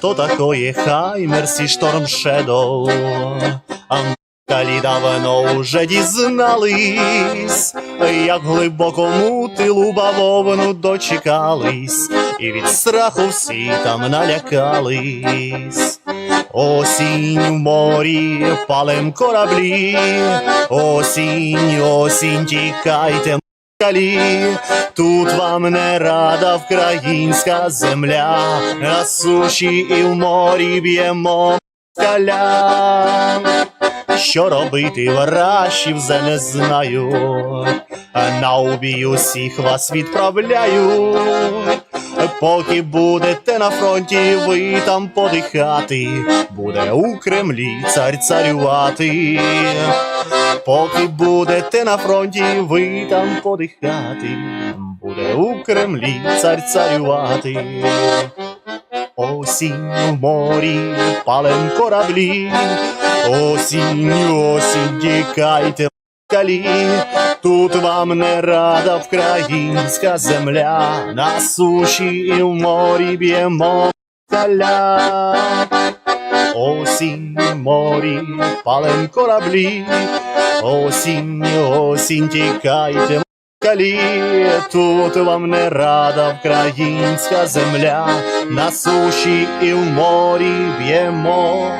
что такое Хаймерс и Шторм Шедоу. Анкалі давно уже дізнались, як глибокому тилу бавовну дочекались, і від страху всі там налякались. Осінь в морі палем кораблі, осінь, осінь, тікайте. Тут вам не рада вкраїнська земля, на суші і в морі б'ємо москаля. Що робити вращів вже не знаю, на убій усіх вас відправляю. Поки будете на фронті, ви там подихати, буде у Кремлі цар царювати. Поки будете на фронті, ви там подихати, буде у Кремлі цар царювати. Осінь в морі палем кораблі, осінь, осінь, тікайте москалі. Тут вам не рада вкраїнська земля, на суші і в морі б'ємо москаля. Осінь морі палем кораблі, осінь, осінь, тікайте москалі. Тут вам не рада українська земля, на суші і в морі б'ємо.